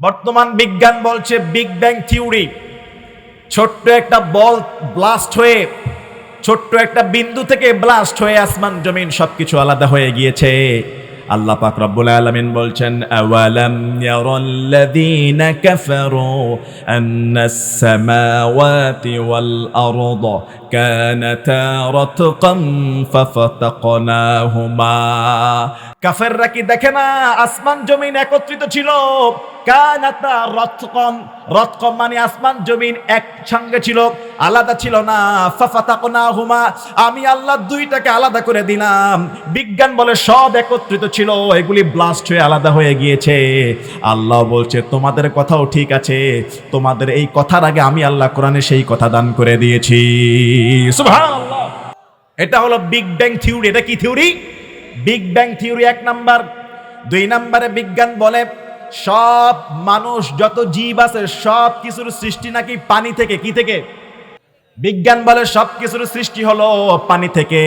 বর্তমান বিজ্ঞান বলছে বিগ ব্যাং থিওরি ছোট্ট একটা বল ব্লাস্ট হয়ে, ছোট্ট একটা বিন্দু থেকে ব্লাস্ট হয়ে আসমান, জমিন সবকিছু আলাদা হয়ে গিয়েছে। আল্লাহ পাক রব্বুল আলামিন বলছেন, আওয়ালাম ইয়ারাল্লাযীনা কাফারু আন্নাস সামাওয়াতি ওয়াল আরদ কানাতা রাতকাম ফাফাতাকনাহুমা। কাফেররা কি দেখে না আসমান, জমিন একত্রিত ছিল? কানাতা রতকম রতকম মানে আসমান, জমিন একসঙ্গে ছিল, আলাদা ছিল না। ফাফাতাকনাহুমা, আমি আল্লাহ দুইটাকে আলাদা করে দিলাম। বিজ্ঞান বলে সব একত্রিত ছিল, এগুলি ব্লাস্ট হয়ে আলাদা হয়ে গিয়েছে। আল্লাহ বলছে, তোমাদের কথাও ঠিক আছে। তোমাদের এই কথার আগে আমি আল্লাহ কোরআনে সেই কথা দান করে দিয়েছি। এটা হলো বিগ ব্যাং থিওরি এটা কি থিওরি বিগ ব্যাং থিওরি এক নাম্বার। দুই নাম্বারে বিজ্ঞান বলে, সব মানুষ যত জীব আছে, সব কিছুর সৃষ্টি নাকি পানি থেকে, কি থেকে? বিজ্ঞান বলে, সব কিছুর সৃষ্টি হলো পানি থেকে।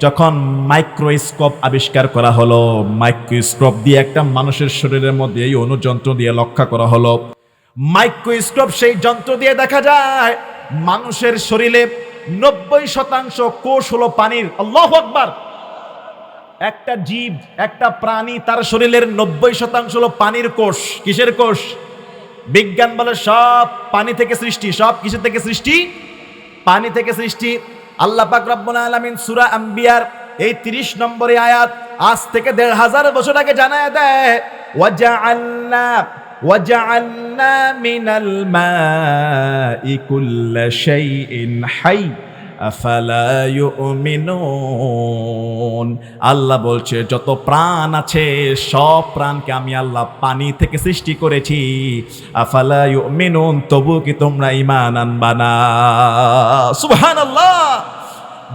যখন মাইক্রোস্কোপ আবিষ্কার করা হলো, মাইক্রোস্কোপ দিয়ে একটা মানুষের শরীরের মধ্যে এই অনুযন্ত্র দিয়ে লক্ষ্য করা হলো। মাইক্রোস্কোপ সেই যন্ত্র দিয়ে দেখা যায়, মানুষের শরীরে নব্বই শতাংশ কোষ হলো পানির। আল্লাহ আকবার! একটা জীব, একটা প্রাণী, তার শরীরের নব্বই শতাংশ হলো পানির কোষ। কিসের কোষ? বিজ্ঞান বলে সব পানি থেকে সৃষ্টি। সব কিছু থেকে সৃষ্টি? পানি থেকে সৃষ্টি। আল্লাহ পাক রব্বুল আলামিন সূরা আম্বিয়ার এই 30 নম্বরে আয়াত আজ থেকে দেড় হাজার বছর আগে জানায় দেয়, ওয়াজআলনা ওয়াজআলনা মিনাল মাই কুল্লা হাই। আল্লাহ বলছে, যত প্রাণ আছে, সব প্রাণকে আমি আল্লাহ পানি থেকে সৃষ্টি করেছি। আফালা ইউমিনুন? তবু কি তোমরা ঈমান আনবা না? সুবহানাল্লাহ!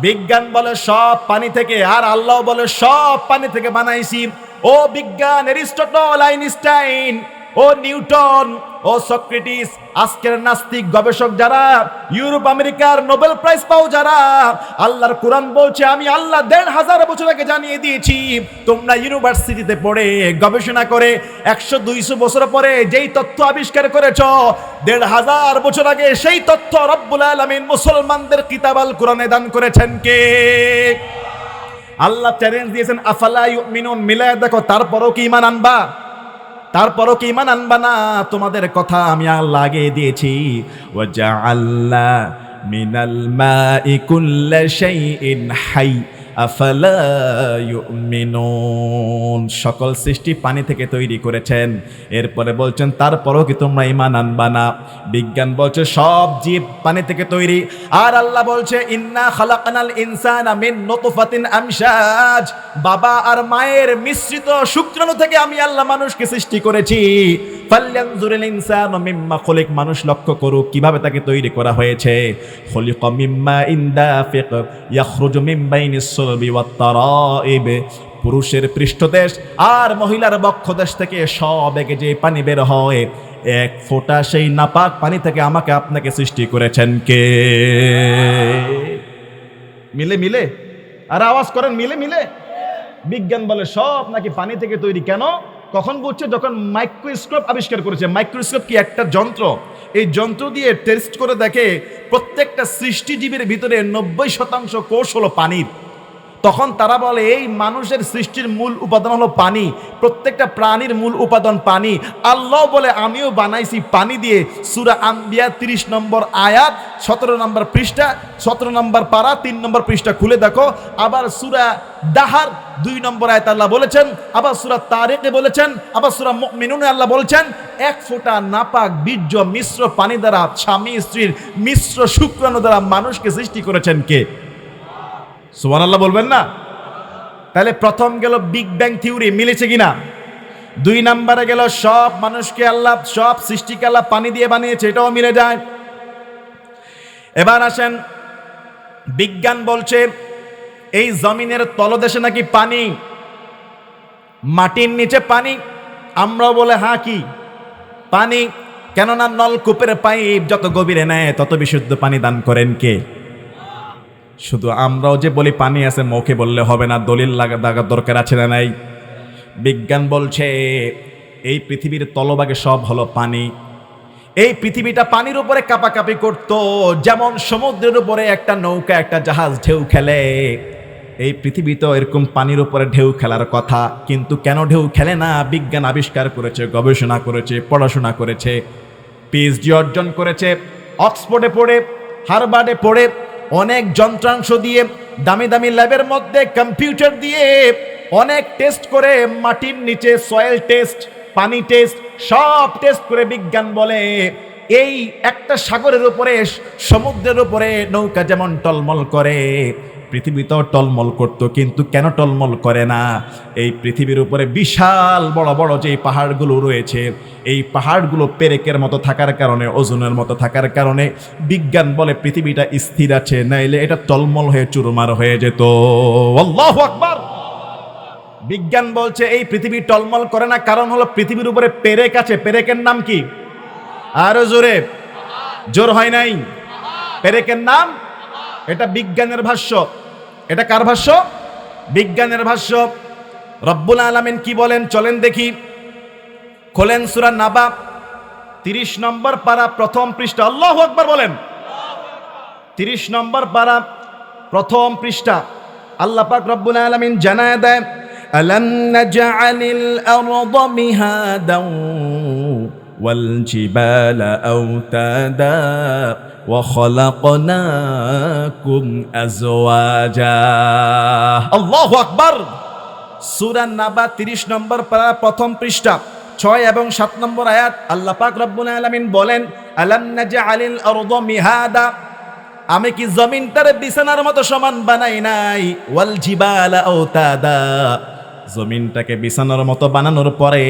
বিজ্ঞান বলে সব পানি থেকে, আর আল্লাহ বলে সব পানি থেকে বানাইছি। ও বিজ্ঞান, এরিস্টটল, আইনস্টাইন ও নিউটন, ও সক্রেটিস, আজকের নাস্তিক গবেষক যারা, ইউরোপ, আমেরিকার নোবেল প্রাইজ পাও যারা, আল্লাহর কোরআন বলছে, আমি আল্লাহ দেড় হাজার বছর আগে জানিয়ে দিয়েছি, তোমরা ইউনিভার্সিটিতে পড়ে গবেষণা করে একশো দুইশো বছর পরে যেই তথ্য আবিষ্কার করেছ, দেড় হাজার বছর আগে সেই তথ্য রব্বুল আলমিন মুসলমানদের কিতাব আল কোরআনে দান করেছেন কে? আল্লাহ চ্যালেঞ্জ দিয়েছেন, আফালা ইউমিনুন মিলায় দেখো, তারপরও কি ইমান আনবা? তারপরও কি ইমান আনবা না? তোমাদের কথা আমি আল্লাহ আগে দিয়েছি। ওয়াজআলনা মিনাল মা ইকুল্লা শাইইন হাই। সকল সৃষ্টি পানি থেকে তৈরি করেছেন। এরপরে বলছেন, তারপরও কি তোমরা ইমান আনবা না? বিজ্ঞান বলছে, সব জীব পানি থেকে তৈরি। আর আল্লাহ বলছে, ইন্না খালাকানাল ইনসানা মিন নুতফাতিন আমশাজ। বাবা আর মায়ের মিশ্রিত শুক্রাণু থেকে আমি আল্লাহ মানুষকে সৃষ্টি করেছি। মানুষ লক্ষ্য করুক কীভাবে তাকে তৈরি করা হয়েছে। মিম্মা সুলবি ওয়াত তারাইব, পুরুষের পৃষ্ঠদেশ আর মহিলার বক্ষদেশ থেকে সব একে যে পানি বের হয়, এক ফোঁটা সেই নাপাক পানি থেকে আমাকে আপনাকে সৃষ্টি করেছেন কে? মিলে মিলে? আর আওয়াজ করেন, মিলে মিলে? বিজ্ঞান বলে সব নাকি পানি থেকে তৈরি কেন? কখন বুঝছে? যখন মাইক্রোস্কোপ আবিষ্কার করেছে। মাইক্রোস্কোপ কি একটা যন্ত্র? এই যন্ত্র দিয়ে টেস্ট করে দেখে প্রত্যেকটা সৃষ্টিজীবীর ভিতরে নব্বই শতাংশ কোষ হলো পানির। তখন তারা বলে, এই মানুষের সৃষ্টির মূল উপাদান হলো পানি। প্রত্যেকটা প্রাণীর মূল উপাদান পানি। আল্লাহ বলে, আমিও বানাইছি পানি দিয়ে। সুরা আম্বিয়া তিরিশ নম্বর আয়াত, সতেরো নম্বর পৃষ্ঠা, সতেরো নম্বর পারা, তিন নম্বর পৃষ্ঠা খুলে দেখো। আবার সুরা দাহার, দুই নম্বর আয়াত আল্লাহ বলেছেন, আবার সুরা তারেকে বলেছেন, আবার সুরা মিনুনে আল্লাহ বলছেন, এক ফোঁটা নাপাক বীর্য মিশ্র পানি দ্বারা স্বামী স্ত্রীর মিশ্র শুক্রাণু দ্বারা মানুষকে সৃষ্টি করেছেন কে? সুমান আল্লাহ বলবেন না? তাহলে প্রথম গেল বিগ ব্যাং থিওরি মিলেছে কিনা? দুই নাম্বারে গেল সব মানুষকে আল্লাহ সব সৃষ্টিকে আল্লাহ পানি দিয়ে বানিয়েছে, এটাও মিলে যায়। এবার আসেন, বিজ্ঞান বলছে এই জমিনের তলদেশে নাকি পানি, মাটির নিচে পানি, আমরাও বলে হ্যাঁ কি? পানি, কেননা নলকূপের পাইপ যত গভীরে নেয় তত বিশুদ্ধ পানি দান করেন কে? শুধু আমরাও যে বলি পানি আছে, মুখে বললে হবে না, দলিল লাগা দরকার আছে না নাই? বিজ্ঞান বলছে, এই পৃথিবীর তলভাগে সব হলো পানি। এই পৃথিবীটা পানির উপরে কাপাকাপি করত, যেমন সমুদ্রের উপরে একটা নৌকা, একটা জাহাজ ঢেউ খেলে। এই পৃথিবী তো এরকম পানির উপরে ঢেউ খেলার কথা, কিন্তু কেন ঢেউ খেলে না? বিজ্ঞান আবিষ্কার করেছে, গবেষণা করেছে, পড়াশোনা করেছে পিএইচডি অর্জন করেছে, অক্সফোর্ডে পড়ে হারবার্ডে পড়ে অনেক যন্ত্রাংশ দিয়ে, দামি দামি ল্যাবের মধ্যে কম্পিউটার দিয়ে অনেক টেস্ট করে, মাটির নিচে সয়েল টেস্ট পানি টেস্ট সব টেস্ট করে বিজ্ঞান বলে। এই একটা সাগরের উপরে, সমুদ্রের উপরে নৌকা যেমন টলমল করে পৃথিবীতেও টলমল করতো, কিন্তু কেন টলমল করে না? এই পৃথিবীর উপরে বিশাল বড় বড় যে পাহাড়গুলো রয়েছে, এই পাহাড়গুলো পেরেকের মতো থাকার কারণে, ওজনের মতো থাকার কারণে বিজ্ঞান বলে পৃথিবীটা স্থির আছে, নাইলে এটা টলমল হয়ে চুরমার হয়ে যেত। আকবার! বিজ্ঞান বলছে এই পৃথিবী টলমল করে না, কারণ হলো পৃথিবীর উপরে পেরেক আছে, পেরেকের নাম কি? আরও জোরে, জোর হয় নাই? পেরেকের নাম? এটা বিজ্ঞানের ভাষ্য। এটা কার ভাষ্য বিজ্ঞানের ভাষ্য রব্বুল আলামিন কি বলেন চলেন দেখি খোলেন সুরা নাবা তিরিশ নম্বর পারা প্রথম পৃষ্ঠা আল্লাহ আকবার বলেন তিরিশ নম্বর পারা প্রথম পৃষ্ঠা আল্লাহ পাক রব্বুল আলামিন জানায় দেয় ألم نجعل الأرض مهادا والجبال أوتادا وخلقناكم أزواجا الله أكبر সুরা নাবা তিরিশ নম্বর পারা প্রথম পৃষ্ঠা ছয় এবং সাত নম্বর আয়াত আল্লাহ পাক রব্বুল আলামিন বলেন আলাম নাজআলিল আরদ মিহাদা আমি কি জমিনটার বিছানার মতো সমান বানাই নাই ওয়াল জিবালা আওতাদা জমিনটাকে বিছানার মতো বানানোর পরে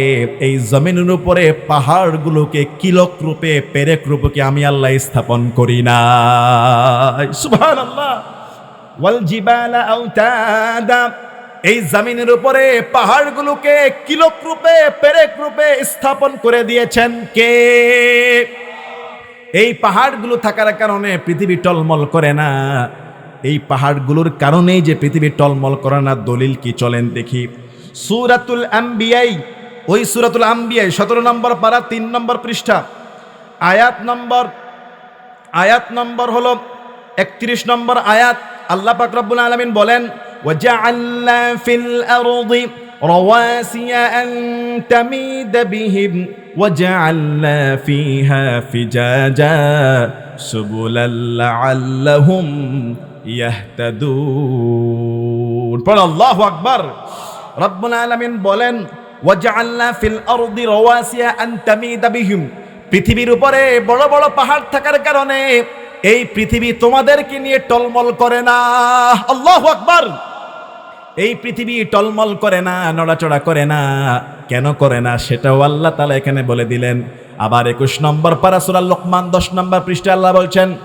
এই জমিনের উপরে পাহাড়গুলোকে কিলক রূপে, পেরেক রূপকে আমি আল্লাহ স্থাপন করি না ওয়াল এই জমিনের উপরে পাহাড়গুলোকে কিলক রূপে, পেরেক রূপে স্থাপন করে দিয়েছেন কে? এই পাহাড়গুলো থাকার কারণে পৃথিবী টলমল করে না। এই পাহাড়গুলোর কারণেই যে পৃথিবী টলমল করে না, দলিল কি চলেন দেখি। সুরাতুল আম্বিয়াই ওই সুরাতুল আম্বিয়াই সতেরো নম্বর পারা তিন নম্বর পৃষ্ঠা আয়াত নম্বর আয়াত নম্বর হলো একত্রিশ নম্বর আয়াত আল্লাহ পাক রব্বুল আলামিন বলেন وجعلنا في الأرض رواسي أن تميد بهم وجعلنا فيها فجاجا سبلا لعلهم يهتدون পড় আল্লাহ আকবার রব্বুল আলামিন বলেন, ওয়াজআলনা ফিল আরদি রাওয়াসিয়া আন তামিদা বিহিম। পৃথিবীর উপরে বড় বড় পাহাড় থাকার কারণে এই পৃথিবী তোমাদেরকে নিয়ে টলমল করে না। আল্লাহু আকবার! এই পৃথিবী টলমল করে না, নড়াচড়া করে না। কেন করে না সেটাও আল্লাহ তালা এখানে বলে দিলেন। আবার একুশ নম্বর পারাসুরাল লোকমান, দশ নম্বর পৃষ্ঠে আল্লাহ বলছেন,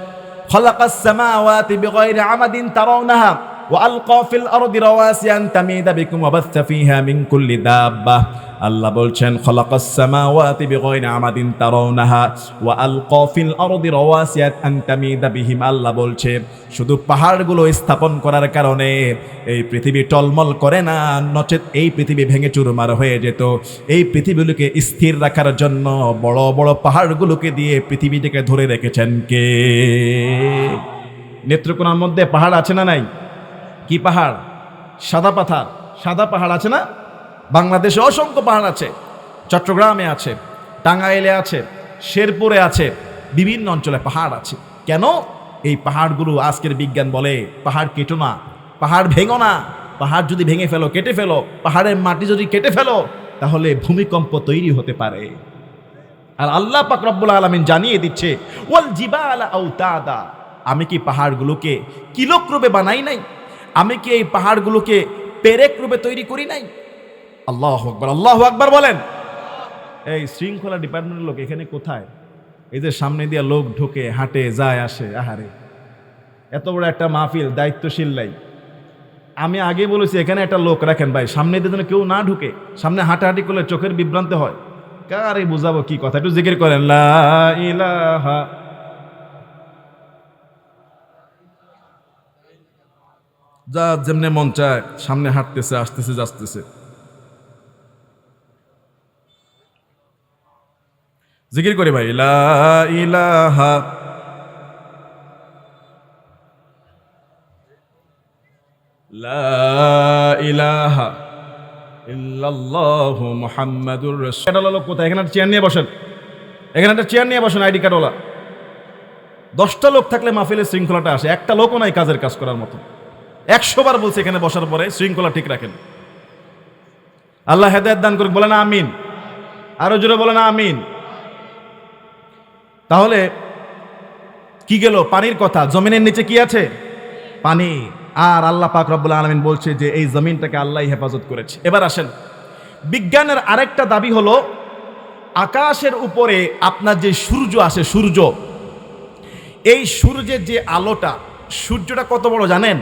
খলাকাস সামাওয়াতি বিগাইরি আমাদিন তারাউনাহা। وألقى في الأرض رواسي أن تميد بكم وبث فيها من كل دابة আল্লাহ বলছেন খলাকাস সামাওয়াতি বিগাইরি আমাদিন তারাউনাহা ওয়া আলকা ফিল আরদি রাওয়াসিয়া আন তামিদা বিহিম আল্লাহ বলছে শুধু পাহাড়গুলো স্থাপন করার কারণে এই পৃথিবী টলমল করে না নচেত এই পৃথিবী ভেঙে চুরমার হয়ে যেত এই পৃথিবীগুলোকে স্থির রাখার জন্য বড় বড় পাহাড়গুলোকে দিয়ে পৃথিবীটাকে ধরে রেখেছেন কে নেত্রকোনার মধ্যে পাহাড় আছে না নাই কি পাহাড়? সাদা পাথার। সাদা পাহাড় আছে না? বাংলাদেশে অসংখ্য পাহাড় আছে। চট্টগ্রামে আছে, টাঙ্গাইলে আছে, শেরপুরে আছে, বিভিন্ন অঞ্চলে পাহাড় আছে। কেন? এই পাহাড়গুলো আজকের বিজ্ঞান বলে, পাহাড় কেটো না, পাহাড় ভেঙো না। পাহাড় যদি ভেঙে ফেলো, কেটে ফেলো। পাহাড়ের মাটি যদি কেটে ফেলো, তাহলে ভূমিকম্প তৈরি হতে পারে। আর আল্লাহ পাক আলমিন জানিয়ে দিচ্ছে, ওয়াল জিবাল আউতাদা। আমি কি পাহাড়গুলোকে কিলোক রূপে বানাই নাই? আমি কি এই পাহাড়গুলোকে পেরেক রূপে তৈরি করি নাই? আল্লাহ আকবার আল্লাহ আকবার বলেন। এই শৃঙ্খলা ডিপার্টমেন্টের লোক এখানে কোথায়? এদের সামনে দিয়ে লোক ঢোকে, হাঁটে, যায়, আসে, আহারে। এত বড় একটা মাহফিল, দায়িত্বশীল লাই। আমি আগে বলেছি, এখানে একটা লোক রাখেন ভাই, সামনে দিয়ে যেন কেউ না ঢুকে, সামনে হাঁটাহাঁটি করলে চোখের বিভ্রান্ত হয়। কারে বুঝাবো কি কথা? একটু জিকির করেন, লা ইলাহা যা যেমনে মন চায়, সামনে হাঁটতেছে, আসতেছে যাচ্ছে জিকির করি ভাই ইলাহা ইলাহা লোক কোথায়? এখানে চেয়ার নিয়ে বসেন। এখানে একটা চেয়ার নিয়ে বসেন, আইডি কার্ডওয়ালা। দশটা লোক থাকলে মাহফিলের শৃঙ্খলাটা আসে, একটা লোকও নাই কাজের কাজ করার মতো। একশো বার বলছে এখানে বসার পরে, শৃঙ্খলা ঠিক রাখেন। আল্লাহ হেদায়ত দান করুক বলে না আমিন। আরও জোরে বলে না আমিন। তাহলে কি গেল? পানির কথা। জমিনের নিচে কি আছে? পানি। আর আল্লাহ পাক রব্বুল আলমিন বলছে যে, এই জমিনটাকে আল্লাহ হেফাজত করেছে। এবার আসেন। বিজ্ঞানের আরেকটা দাবি হলো, আকাশের উপরে আপনার যে সূর্য আসে সূর্য, এই সূর্যের যে আলোটা, সূর্যটা কত বড় জানেন?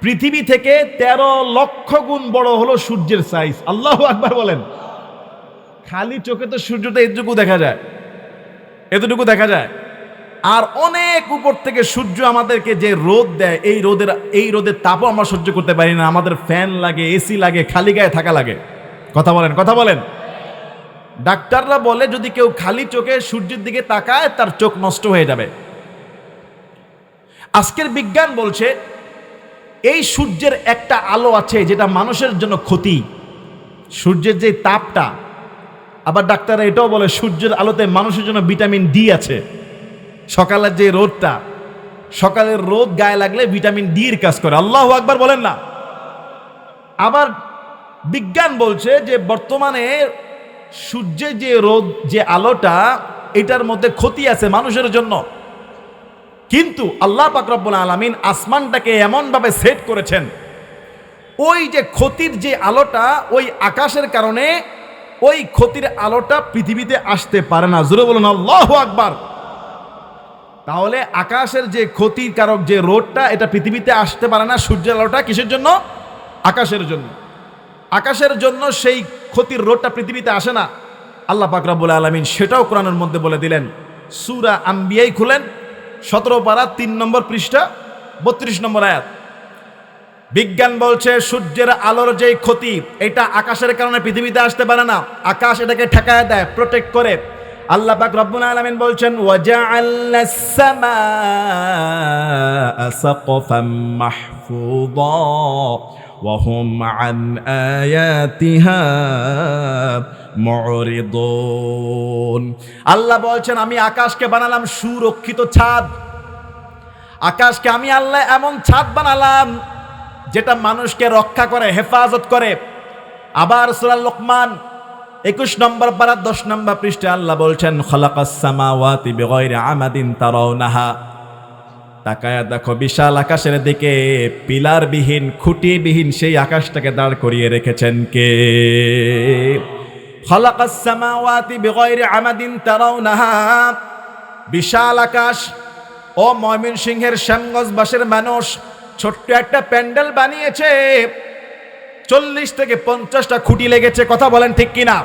পৃথিবী থেকে ১৩ লক্ষ গুণ বড় হলো সূর্যের সাইজ আল্লাহ আকবার বলেন। খালি চোখে তো সূর্যটা এতটুকু দেখা যায়। এতটুকু দেখা যায়। আর অনেক উপর থেকে সূর্য আমাদেরকে যে রোদ দেয়, এই রোদের এই রোদের তাপও আমরা সহ্য করতে পারি না। আমাদের ফ্যান লাগে এসি লাগে, খালি গায়ে থাকা লাগে। কথা বলেন কথা বলেন। ডাক্তাররা বলে, যদি কেউ খালি চোখে সূর্যের দিকে তাকায়, তার চোখ নষ্ট হয়ে যাবে। আজকের বিজ্ঞান বলছে এই সূর্যের একটা আলো আছে যেটা মানুষের জন্য ক্ষতি। সূর্যের যে তাপটা, আবার ডাক্তাররা এটাও বলে সূর্যের আলোতে মানুষের জন্য ভিটামিন ডি আছে। সকালের যে রোদটা, সকালের রোদ গায়ে লাগলে ভিটামিন ডি এর কাজ করে। আল্লাহ আকবার বলেন না। আবার বিজ্ঞান বলছে যে বর্তমানে সূর্যের যে রোদ, যে আলোটা, এটার মধ্যে ক্ষতি আছে মানুষের জন্য। কিন্তু আল্লাহ পাকরব্বুল আলমিন আসমানটাকে এমনভাবে সেট করেছেন। ওই যে ক্ষতির যে আলোটা ওই আকাশের কারণে ওই ক্ষতির আলোটা পৃথিবীতে আসতে পারে না। জোরে বলুন, আল্লাহ আকবার। তাহলে আকাশের যে ক্ষতির কারক যে রোডটা, এটা পৃথিবীতে আসতে পারে না সূর্যের আলোটা কিসের জন্য? আকাশের জন্য। আকাশের জন্য সেই ক্ষতির রোডটা পৃথিবীতে আসে না। আল্লাহ পাকরাবুল আলমিন সেটাও কোরআনের মধ্যে বলে দিলেন। সুরা আম্বিয়াই খুলেন সতেরো পারা তিন নম্বর পৃষ্ঠা, বত্রিশ নম্বর আয়াত। বিজ্ঞান বলছে, সূর্যের আলোর যে ক্ষতি, এটা আকাশের কারণে পৃথিবীতে আসতে পারে না। আকাশ এটাকে ঠেকায় দেয় প্রোটেক্ট করে। আল্লাহ পাক রব্বুল আলামিন বলছেন, ওয়াজআলনা সামাআ সাকফাম মাহফুযা, ওয়া হুম আন আয়াতিহা। মুরিদুন। আল্লাহ বলছেন, আমি আকাশকে বানালাম সুরক্ষিত ছাদ। আকাশকে আমি আল্লাহ এমন ছাদ বানালাম, যেটা মানুষকে রক্ষা করে, হেফাজত করে। আবার সূরা লোকমান, একুশ নম্বর পারা দশ নম্বর পৃষ্ঠে আল্লাহ বলছেন আমাদিন তারাউনাহা। তাকায়া দেখো, বিশাল আকাশের দিকে পিলার বিহীন খুঁটি বিহীন সেই আকাশটাকে দাঁড় করিয়ে রেখেছেন কে? খলাকাসামাওয়াতি বিগয়রে আমাদিন তারাউনাহা। বিশাল আকাশ। ও ময়মন সিংহের শ্যামগঞ্জবাসের মানুষ ছোট্ট একটা প্যান্ডেল বানিয়েছে। চল্লিশ থেকে পঞ্চাশটা খুঁটি লেগেছে, কথা বলেন ঠিক কিনা?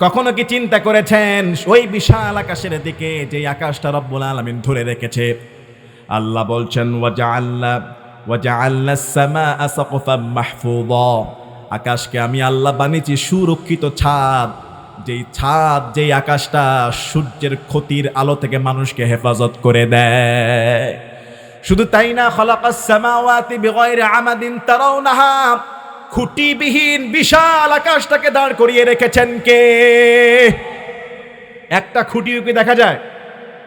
কখনো কি চিন্তা করেছেন ওই বিশাল আকাশের দিকে যে আকাশটা রব্বুল আলমিন ধরে রেখেছে? আল্লাহ বলছেন ওয়াজা আল্লাহ ওয়াজা আল্লাহ সামা মাহফুদ আকাশকে আমি আল্লাহ বানিয়েছি সুরক্ষিত ছাদ। যেই ছাদ, যেই আকাশটা সূর্যের ক্ষতির আলো থেকে মানুষকে হেফাজত করে দেয়। শুধু তাই না, খলাকাস সামাওয়াতি বিগয়রি আমাদিন তারাউনাহা। খুঁটিবিহীন বিশাল আকাশটাকে দাঁড় করিয়ে রেখেছেন কে? একটা খুঁটিও কি দেখা যায়?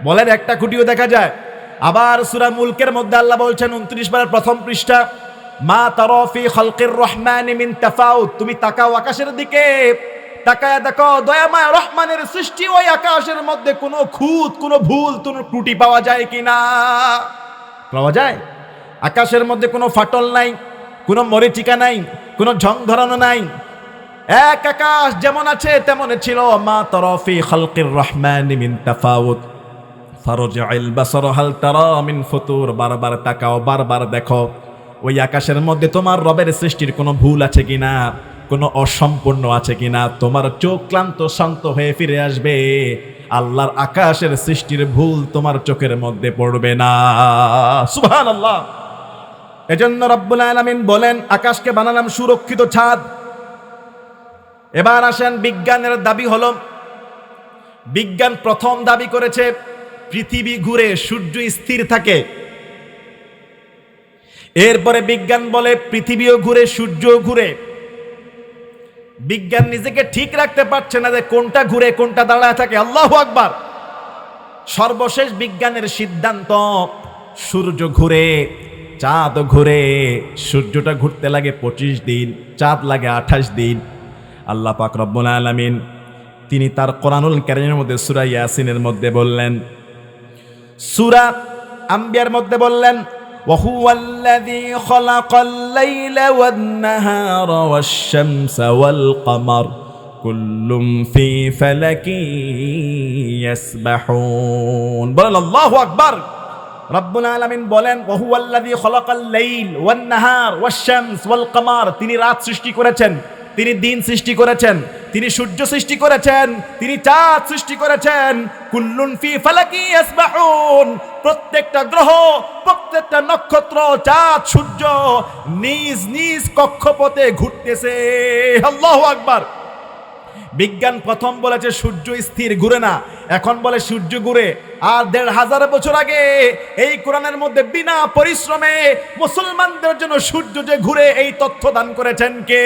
বলেন, একটা খুঁটিও দেখা যায়। আবার সুরা মুলকের মধ্যে আল্লাহ বলছেন, উনত্রিশ বারের প্রথম পৃষ্ঠা মা তরফি খলকের রহমান মিন তাফাউত। তুমি তাকাও আকাশের দিকে। তাকায় দেখো, দয়াময় রহমানের সৃষ্টি ওই আকাশের মধ্যে কোনো খুঁত, কোনো ভুল, কোনো ত্রুটি পাওয়া যায় কিনা পাওয়া যায়? আকাশের মধ্যে কোনো ফাটল নাই, কোনো মরিচিকা নাই, কোনো ঝং ধরানো নাই। এক আকাশ যেমন আছে, তেমন ছিল মা তরফি খলকির রহমান মিন তাফাউত। ফারজাইল বাসর, হাল তারা মিন ফতুর। বারবার তাকাও, বারবার দেখো। ওই আকাশের মধ্যে তোমার রবের সৃষ্টির কোনো ভুল আছে কিনা? কোনো অসম্পূর্ণ আছে কিনা? তোমার চোখ ক্লান্ত, শান্ত হয়ে ফিরে আসবে। আল্লাহর আকাশের সৃষ্টির ভুল তোমার চোখের মধ্যে পড়বে না। সুবহান আল্লাহ এজন্য রব্বুল আলামিন বলেন, আকাশকে বানালাম সুরক্ষিত ছাদ। এবার আসেন, বিজ্ঞানের দাবি হলো, বিজ্ঞান প্রথম দাবি করেছে, পৃথিবী ঘুরে সূর্য স্থির থাকে। এরপরে বিজ্ঞান বলে পৃথিবীও ঘুরে, সূর্যও ঘুরে। বিজ্ঞান নিজেকে ঠিক রাখতে পারছে না যে কোনটা ঘুরে, কোনটা দাঁড়ায় থাকে। আল্লাহ আকবার। সর্বশেষ বিজ্ঞানের সিদ্ধান্ত, সূর্য ঘুরে, চাঁদ ঘুরে। সূর্যটা ঘুরতে লাগে পঁচিশ দিন, চাঁদ লাগে আঠাশ দিন। আল্লাহ পাক রব্বুল আলামিন তিনি তার কোরআনুল কারিমের মধ্যে, সূরা ইয়াসিনের মধ্যে বললেন, সূরা আম্বিয়ার মধ্যে বললেন وهو الذي خلق الليل والنهار والشمس والقمر كل في فلك يسبحون বলেন আল্লাহু আকবার রব্বুল আলামিন বলেন ওহু আল্লাযী খলাকাল লাইল ওয়ান নাহার ওয়াশ শামস ওয়াল কমার তিনি রাত সৃষ্টি করেছেন তিনি দিন সৃষ্টি করেছেন তিনি সূর্য সৃষ্টি করেছেন, তিনি চাঁদ সৃষ্টি করেছেন। কুল্লুন ফি ফালাকি ইয়াসবাহুন। প্রত্যেকটা গ্রহ, প্রত্যেকটা নক্ষত্র, চাঁদ, সূর্য নিজ নিজ কক্ষপথে ঘুরতেছে। আল্লাহু আকবার। বিজ্ঞান প্রথম বলেছে সূর্য স্থির ঘুরে না, এখন বলে সূর্য ঘুরে। আর দেড় হাজার বছর আগে এই কোরআনের মধ্যে বিনা পরিশ্রমে মুসলমানদের জন্য সূর্য যে ঘুরে, এই তথ্য দান করেছেন কে?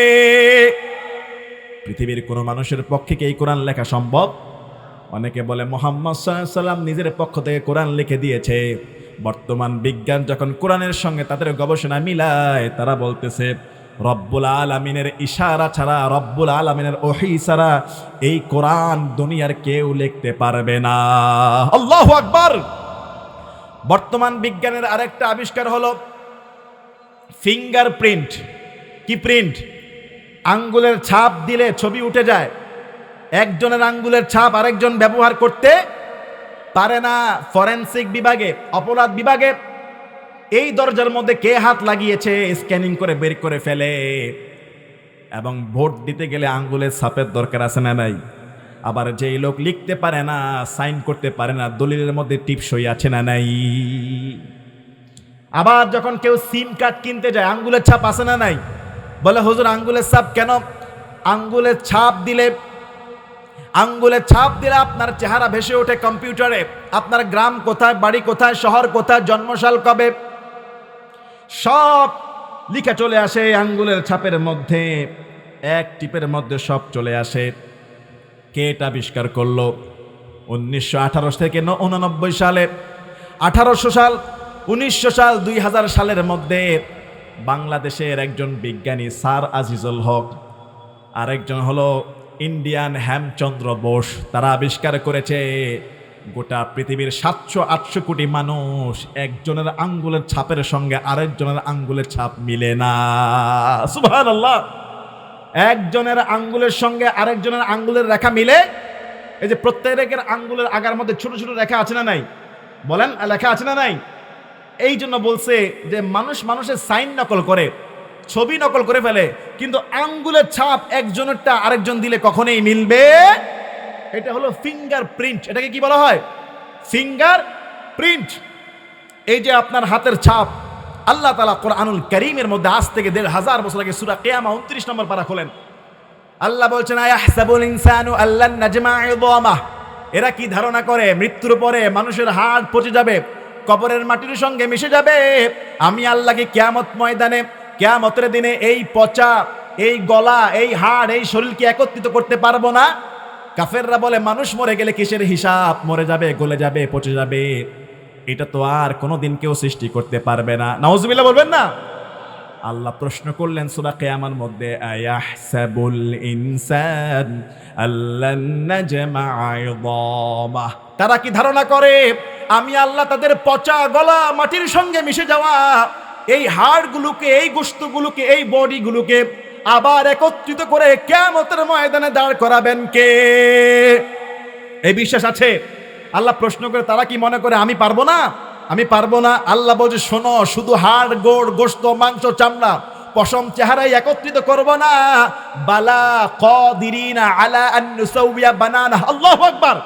পৃথিবীর কোনো মানুষের পক্ষে কি এই কোরআন লেখা সম্ভব? অনেকে বলে, মোহাম্মদ সাল্লাম নিজের পক্ষ থেকে কোরআন লিখে দিয়েছে। বর্তমান বিজ্ঞান যখন কোরআনের সঙ্গে তাদের গবেষণা মিলায়, তারা বলতেছে, রব্বুল আলমিনের ইশারা ছাড়া, রব্বুল আলমিনের ওহি ছাড়া এই কোরআন দুনিয়ার কেউ লিখতে পারবে না। আল্লাহ আকবার! বর্তমান বিজ্ঞানের আরেকটা আবিষ্কার হলো ফিঙ্গার প্রিন্ট কি প্রিন্ট? আঙ্গুলের ছাপ দিলে ছবি উঠে যায়। একজনের আঙ্গুলের ছাপ আরেকজন ব্যবহার করতে পারে না ফরেন্সিক বিভাগে, অপরাধ বিভাগে। এই দরজার মধ্যে কে হাত লাগিয়েছে স্ক্যানিং করে বের করে ফেলে। এবং ভোট দিতে গেলে আঙ্গুলের ছাপের দরকার আছে না নাই। আবার যেই লোক লিখতে পারে না, সাইন করতে পারে না, দলিলের মধ্যে টিপসই আছে না নাই। আবার যখন কেউ সিম কার্ড কিনতে যায়, আঙ্গুলের ছাপ আছে না নাই? বলে, হুজুর, আঙ্গুলের ছাপ কেন? আঙ্গুলের ছাপ দিলে, আঙ্গুলের ছাপ দিলে আপনার চেহারা ভেসে ওঠে কম্পিউটারে। আপনার গ্রাম কোথায়, বাড়ি কোথায়, শহর কোথায়, জন্মসাল কবে? সব লিখা চলে আসে আঙ্গুলের ছাপের মধ্যে। এক টিপের মধ্যে সব চলে আসে। কে এটা আবিষ্কার করল? উনিশশো থেকে উননব্বই সালে। আঠারোশো সাল, উনিশশো সাল, দুই হাজার সালের মধ্যে বাংলাদেশের একজন বিজ্ঞানী স্যার আজিজুল হক, আরেকজন হলো ইন্ডিয়ান হেমচন্দ্র বোস। তারা আবিষ্কার করেছে গোটা পৃথিবীর সাতশো আটশো কোটি মানুষ একজনের আঙ্গুলের ছাপের সঙ্গে আরেকজনের আঙ্গুলের ছাপ মিলে না। একজনের আঙ্গুলের সঙ্গে আরেকজনের আঙ্গুলের রেখা মিলে? এই যে প্রত্যেকের আঙ্গুলের আগার মধ্যে ছোট ছোট রেখা আছে না নাই? বলেন, লেখা আছে না নাই? এই জন্য বলছে যে মানুষ মানুষের সাইন নকল করে, ছবি নকল করে ফেলে, কিন্তু আঙ্গুলের ছাপ একজনেরটা আরেকজন দিলে কখনোই মিলবে? এটা হলো ফিঙ্গার প্রিন্ট এটাকে কি বলা হয়? ফিঙ্গার প্রিন্ট এই যে আপনার হাতের ছাপ, আল্লাহ তালা কোরআনুল করিমের মধ্যে আজ থেকে দেড় হাজার বছর আগে সুরা কেয়ামা উনত্রিশ নম্বর পারা খোলেন। আল্লাহ বলছেন ইনসানু আল্লান নাজমা এরা কি ধারণা করে? মৃত্যুর পরে মানুষের হাড় পচে যাবে। কবরের মাটির সঙ্গে মিশে যাবে। আমি আল্লাহকে কেয়ামত ময়দানে, কেয়ামতের দিনে এই পচা, এই গলা, এই হাড়, এই শরীরকে একত্রিত করতে পারব না। কাফেররা বলে, মানুষ মরে গেলে কিসের হিসাব? মরে যাবে, গলে যাবে, পচে যাবে। এটা তো আর কোনো দিন কেউ সৃষ্টি করতে পারবে না। নাউজুবিল্লাহ বলবেন না? আল্লাহ প্রশ্ন করলেন সুরা কেয়ামার মধ্যে, আয়াহসাবুল ইনসান নাজমা তারা কি ধারণা করে, আমি আল্লাহ তাদের পচা গলা মাটির সঙ্গে মিশে যাওয়া, এই হাড়গুলোকে, এই গোস্তগুলোকে এই বডিগুলোকে আবার একত্রিত করে কেয়ামতের ময়দানে দাঁড় করাবেন কে? এই বিশ্বাস আছে? আল্লাহ প্রশ্ন করে, তারা কি মনে করে আমি পারব না? আমি পারব না। আল্লাহ বলছে, শোনো, শুধু হাড়, গোড় গোস্ত মাংস, চামড়া, পশম চেহারাই একত্রিত করব না। বালা কদিরিনা আলা আন নুসাউবিয়া বানানা। আল্লাহু আকবার।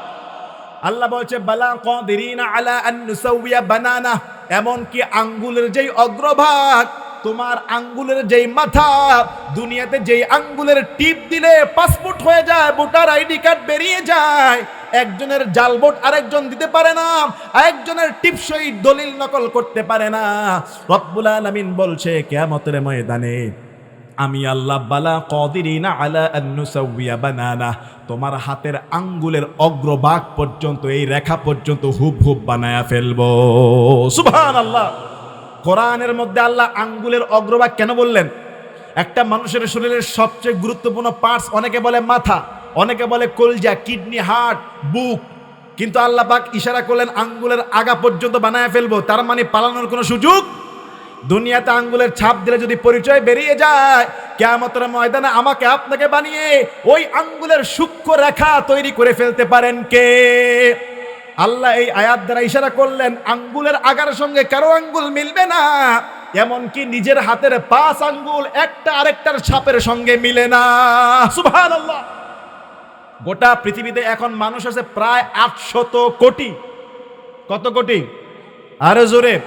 আল্লাহ বলছে, বালা কদিরিনা আলা আন নুসাউবিয়া বানানা। এমন কি আঙ্গুলের যেই অগ্রভাগ, তোমার আঙ্গুলের যেই মাথা, দুনিয়াতে যেই আঙ্গুলের টিপ দিলে পাসপোর্ট হয়ে যায়, ভোটার আইডি কার্ড বেরিয়ে যায় একজনের জাল জালবোট আরেকজন দিতে পারে না একজনের টিপসই দলিল নকল করতে পারে না। রব্বুল আলামিন বলছে, কিয়ামতের ময়দানে আমি আল্লাহ বালা কদিরিনা আলা আন্নুসাউয়া বানানা, তোমার হাতের আঙ্গুলের অগ্রভাগ পর্যন্ত, এই রেখা পর্যন্ত হুব হুব বানায়া ফেলব। সুবহান আল্লাহ কোরআনের মধ্যে আল্লাহ আঙ্গুলের অগ্রভাগ কেন বললেন? একটা মানুষের শরীরের সবচেয়ে গুরুত্বপূর্ণ পার্টস অনেকে বলে মাথা। অনেকে বলে কলজা, কিডনি, হার্ট, বুক। কিন্তু আল্লাহ পাক ইশারা করলেন, আঙ্গুলের আগা পর্যন্ত বানায় ফেলব। তার মানে পালানোর কোনো সুযোগ দুনিয়াতে আঙ্গুলের ছাপ দিলে যদি পরিচয় বেরিয়ে যায় কেমতের ময়দানে আমাকে আপনাকে বানিয়ে ওই আঙ্গুলের সূক্ষ্ম রেখা তৈরি করে ফেলতে পারেন কে? আল্লাহ এই আয়াত দ্বারা ইশারা করলেন, আঙ্গুলের আগার সঙ্গে কারও আঙ্গুল মিলবে না, এমনকি নিজের হাতের পাঁচ আঙ্গুল একটা আরেকটার ছাপের সঙ্গে মিলে না। সুভান আল্লাহ গোটা পৃথিবীতে এখন মানুষ আছে প্রায় আটশত কোটি। কত কোটি? আরে জোরে।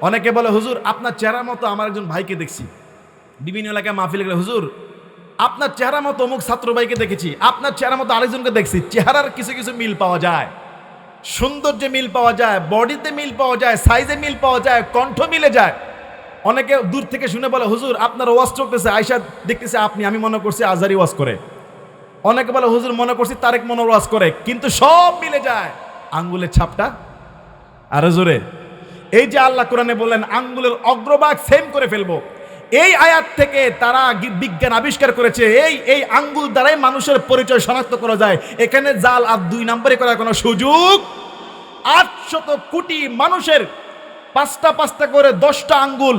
অনেকে বলে, হুজুর, আপনার চেহারা মতো আমার একজন ভাইকে দেখছি। বিভিন্ন এলাকায় মাহফিল গেলে হুজুর, আপনার চেহারা মতো অমুক ছাত্র ভাইকে দেখেছি। আপনার চেহারা মতো আরেকজনকে দেখছি। চেহারার কিছু কিছু মিল পাওয়া যায়। সৌন্দর্যে মিল পাওয়া যায়। বডিতে মিল পাওয়া যায়। সাইজে মিল পাওয়া যায়। কণ্ঠ মিলে যায়। অনেকে দূর থেকে শুনে বলে, হুজুর, আপনার ওয়াজ চলতেছে। আয়সা দেখতেছে, আপনি, আমি মনে করছি আজারি ওয়াজ করে। অনেকে বলে, হুজুর মনে করছি তারেক মনোর ওয়াজ করে। কিন্তু সব মিলে যায় আঙ্গুলের ছাপটা। আরও জোরে। এই যে আল্লাহ কোরআনে বললেন, আঙ্গুলের অগ্রভাগ সেম করে ফেলব। এই আয়াত থেকে তারা বিজ্ঞান আবিষ্কার করেছে, এই এই আঙ্গুল দ্বারাই মানুষের পরিচয় শনাক্ত করা যায়। এখানে জাল আর দুই নম্বরে করার কোনো সুযোগ? আটশত কোটি মানুষের পাঁচটা পাঁচটা করে দশটা আঙ্গুল,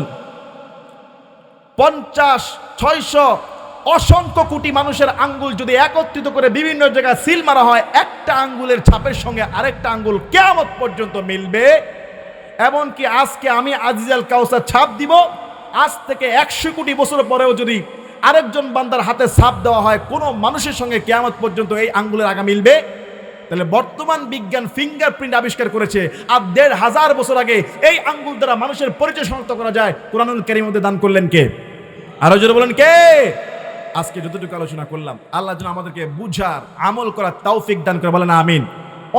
পঞ্চাশ, ছয়শো অসংখ্য কোটি মানুষের আঙ্গুল যদি একত্রিত করে বিভিন্ন জায়গায় সিল মারা হয়, একটা আঙ্গুলের ছাপের সঙ্গে আরেকটা আঙ্গুল কেমন পর্যন্ত মিলবে। এমনকি আজকে আমি আজিজাল কাউসার ছাপ দিব, আজ থেকে একশো কোটি বছর পরেও যদি আরেকজন বান্দার হাতে ছাপ দেওয়া হয়, কোনো মানুষের সঙ্গে কেয়ামত পর্যন্ত এই আঙ্গুলের আগা মিলবে। তাহলে বর্তমান বিজ্ঞান ফিঙ্গারপ্রিন্ট আবিষ্কার করেছে, আর দেড় হাজার বছর আগে এই আঙ্গুল দ্বারা মানুষের পরিচয় শনাক্ত করা যায়। কোরআনুল কারীমের মধ্যে দান করলেন কে? আরও জোরে বলেন কে? আজকে যতটুকু আলোচনা করলাম, আল্লাহ যেন আমাদেরকে বুঝার আমল করার তাওফিক দান করে বলেন, আমিন।